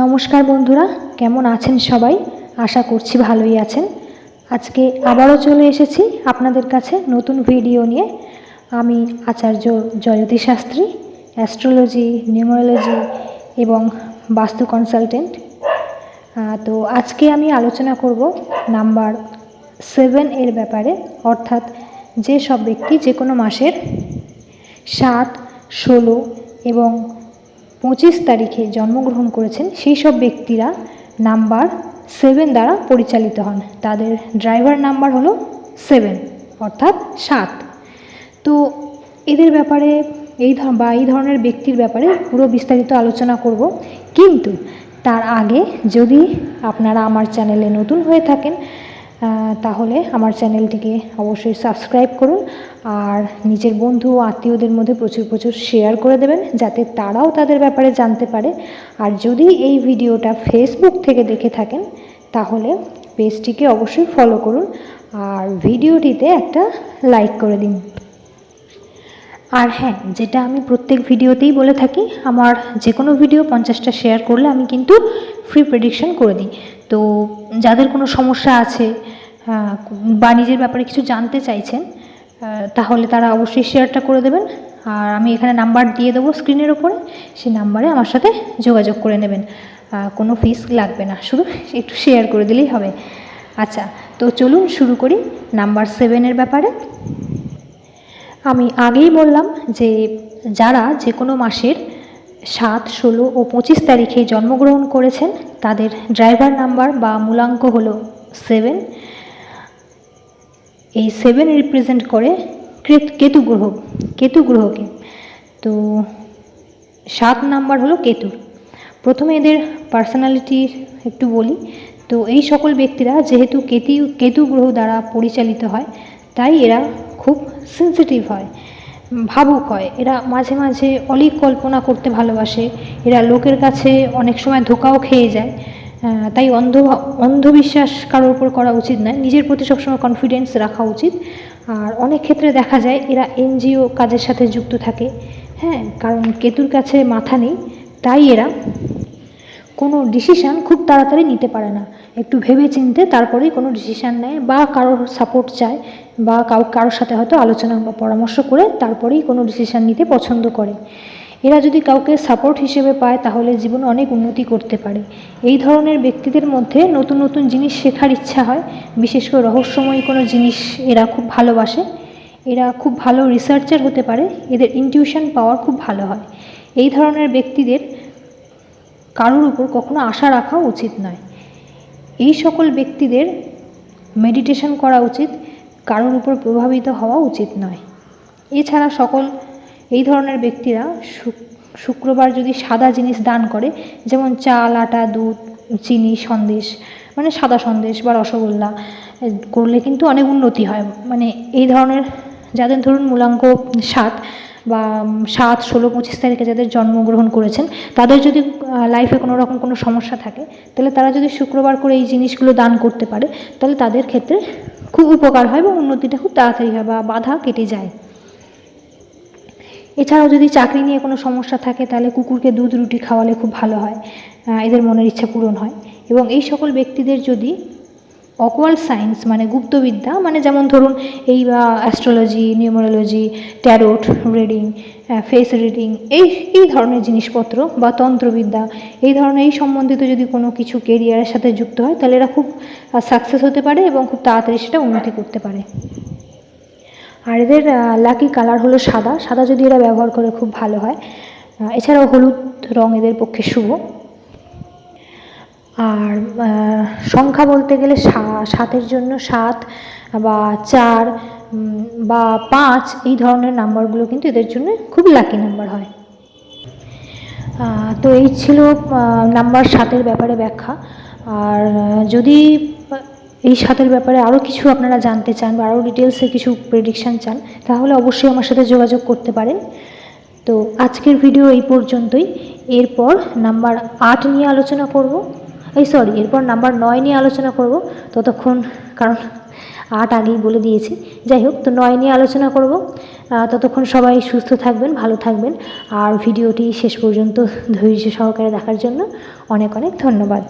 নমস্কার বন্ধুরা, কেমন আছেন সবাই? আশা করছি ভালোই আছেন। আজকে আবারও চলে এসেছি আপনাদের কাছে নতুন ভিডিও নিয়ে। আমি আচার্য জয়তী শাস্ত্রী অ্যাস্ট্রোলজি নিউমারোলজি এবং বাস্তু কনসালটেন্ট তো আজকে আমি আলোচনা করব নাম্বার সেভেন এর ব্যাপারে, অর্থাৎ যে সব ব্যক্তি যে কোনো মাসের সাত, ষোলো এবং পঁচিশ তারিখে জন্মগ্রহণ করেছেন সেই সব ব্যক্তিরা নাম্বার সেভেন দ্বারা পরিচালিত হন। তাদের ড্রাইভার নাম্বার হলো সেভেন অর্থাৎ সাত। তো এদের ব্যাপারে এই বা এই ধরনের ব্যক্তির ব্যাপারে পুরো বিস্তারিত আলোচনা করব। কিন্তু তার আগে যদি আপনারা আমার চ্যানেলে নতুন হয়ে থাকেন তাহলে আমার চ্যানেলটিকে অবশ্যই সাবস্ক্রাইব করুন আর নিজের বন্ধু ও আত্মীয়দের মধ্যে প্রচুর প্রচুর শেয়ার করে দেবেন যাতে তারাও তাদের ব্যাপারে জানতে পারে। আর যদি এই ভিডিওটা ফেসবুক থেকে দেখে থাকেন, তাহলে পেজটিকে অবশ্যই ফলো করুন আর ভিডিওটিতে একটা লাইক করে দিন। আর হ্যাঁ যেটা আমি প্রত্যেক ভিডিওতেই বলে থাকি, আমার যে কোনো ভিডিও পঞ্চাশটা শেয়ার করলে আমি কিন্তু ফ্রি প্রেডিকশন করে দিই। তো যাদের কোনো সমস্যা আছে আহ, বা নিজের ব্যাপারে কিছু জানতে চাইছেন তাহলে তারা অবশ্যই শেয়ারটা করে দেবেন। আর আমি এখানে নাম্বার দিয়ে দেবো স্ক্রিনের ওপরে সেই নাম্বারে আমার সাথে যোগাযোগ করে নেবেন। কোনো ফিস লাগবে না শুধু একটু শেয়ার করে দিলেই হবে। আচ্ছা তো চলুন শুরু করি নাম্বার সেভেনের ব্যাপারে। আমি আগেই বললাম যে যারা যে কোনো মাসের সাত ষোলো ও পঁচিশ তারিখে জন্মগ্রহণ করেছেন তাদের ড্রাইভার নাম্বার বা মূলাঙ্ক হলো সেভেন এই সেভেন রিপ্রেজেন্ট করে কৃত- কেতু গ্রহ, কেতু গ্রহকে। তো সাত নাম্বার হলো কেতুর প্রথমে এদের পার্সোনালিটি একটু বলি। তো এই সকল ব্যক্তিরা যেহেতু কেতু কেতু গ্রহ দ্বারা পরিচালিত হয়, তাই এরা খুব সেন্সিটিভ হয়, ভাবুক হয়। এরা মাঝে মাঝে অলিক কল্পনা করতে ভালোবাসে। এরা লোকের কাছে অনেক সময় ধোকাও খেয়ে যায়। তাই অন্ধ, অন্ধবিশ্বাস কারোর উপর করা উচিত নয়। নিজের প্রতি সবসময় কনফিডেন্স রাখা উচিত। আর অনেক ক্ষেত্রে দেখা যায়, এরা এনজিও কাজের সাথে যুক্ত থাকে। হ্যাঁ কারণ কেতুর কাছে মাথা নেই, তাই এরা কোনো ডিসিশান খুব তাড়াতাড়ি নিতে পারে না। একটু ভেবে চিনতে তারপরেই কোনো ডিসিশান নেয় বা কারোর সাপোর্ট চায় বা কাউ, কারোর সাথে হয়তো আলোচনা বা পরামর্শ করে তারপরেই কোনো ডিসিশান নিতে পছন্দ করে। এরা যদি কাউকে সাপোর্ট হিসেবে পায়, তাহলে জীবনে অনেক উন্নতি করতে পারে। এই ধরনের ব্যক্তিদের মধ্যে নতুন নতুন জিনিস শেখার ইচ্ছা হয়। বিশেষ করে রহস্যময় কোনো জিনিস এরা খুব ভালোবাসে। এরা খুব ভালো রিসার্চার হতে পারে। এদের ইনটিউশন পাওয়ার খুব ভালো হয়। এই ধরনের ব্যক্তিদের কারোর উপর কখনো আশা রাখা উচিত নয়। এই সকল ব্যক্তিদের মেডিটেশন করা উচিত। কারোর উপর প্রভাবিত হওয়া উচিত নয়। এছাড়া সকল এই ধরনের ব্যক্তিরা শুক্রবার যদি সাদা জিনিস দান করে, যেমন চাল, আটা, দুধ, চিনি, সন্দেশ মানে সাদা সন্দেশ বা রসগোল্লা করলে কিন্তু অনেক উন্নতি হয়। মানে এই ধরনের যাদের ধরুন মূলাঙ্ক সাত বা সাত, ষোলো, পঁচিশ তারিখে যাদের জন্মগ্রহণ করেছেন, তাদের যদি লাইফে কোনো রকম কোনো সমস্যা থাকে, তাহলে তারা যদি শুক্রবার করে এই জিনিসগুলো দান করতে পারে, তাহলে তাদের ক্ষেত্রে খুব উপকার হয় এবং উন্নতিটা খুব তাড়াতাড়ি হয় বা বাধা কেটে যায়। এছাড়াও যদি চাকরি নিয়ে কোনো সমস্যা থাকে, তাহলে কুকুরকে দুধ রুটি খাওয়ালে খুব ভালো হয় এদের মনের ইচ্ছা পূরণ হয়। এবং এই সকল ব্যক্তিদের যদি অকওয়াল সায়েন্স মানে গুপ্তবিদ্যা মানে যেমন ধরুন এই astrology numerology tarot reading face reading এই এই ধরনের জিনিসপত্র বা তন্ত্রবিদ্যা, এই ধরনের, এই সম্বন্ধিত যদি কোনো কিছু কেরিয়ারের সাথে যুক্ত হয়, তাহলে এরা খুব সাকসেস হতে পারে এবং খুব তাড়াতাড়ি সেটা উন্নতি করতে পারে। আর এদের লাকি কালার হলো সাদা। সাদা যদি এরা ব্যবহার করে খুব ভালো হয়। এছাড়াও হলুদ রং এদের পক্ষে শুভ। আর সংখ্যা বলতে গেলে সাতের জন্য সাত বা চার বা পাঁচ এই ধরনের নাম্বারগুলো কিন্তু এদের জন্য খুব লাকি নাম্বার হয়। তো এই ছিল নাম্বার সাতের ব্যাপারে ব্যাখ্যা। আর যদি এই সাতের ব্যাপারে আরও কিছু আপনারা জানতে চান বা আরও ডিটেলসে কিছু প্রেডিকশান চান, তাহলে অবশ্যই আমার সাথে যোগাযোগ করতে পারেন। তো আজকের ভিডিও এই পর্যন্তই। এরপর নাম্বার আট নিয়ে আলোচনা করব। এই সরি এরপর নাম্বার নয় নিয়ে আলোচনা করব। ততক্ষণ, কারণ আট আগেই বলে দিয়েছি। যাই হোক, তো নয় নিয়ে আলোচনা করব। ততক্ষণ সবাই সুস্থ থাকবেন, ভালো থাকবেন। আর ভিডিওটি শেষ পর্যন্ত ধৈর্য সহকারে দেখার জন্য অনেক অনেক ধন্যবাদ।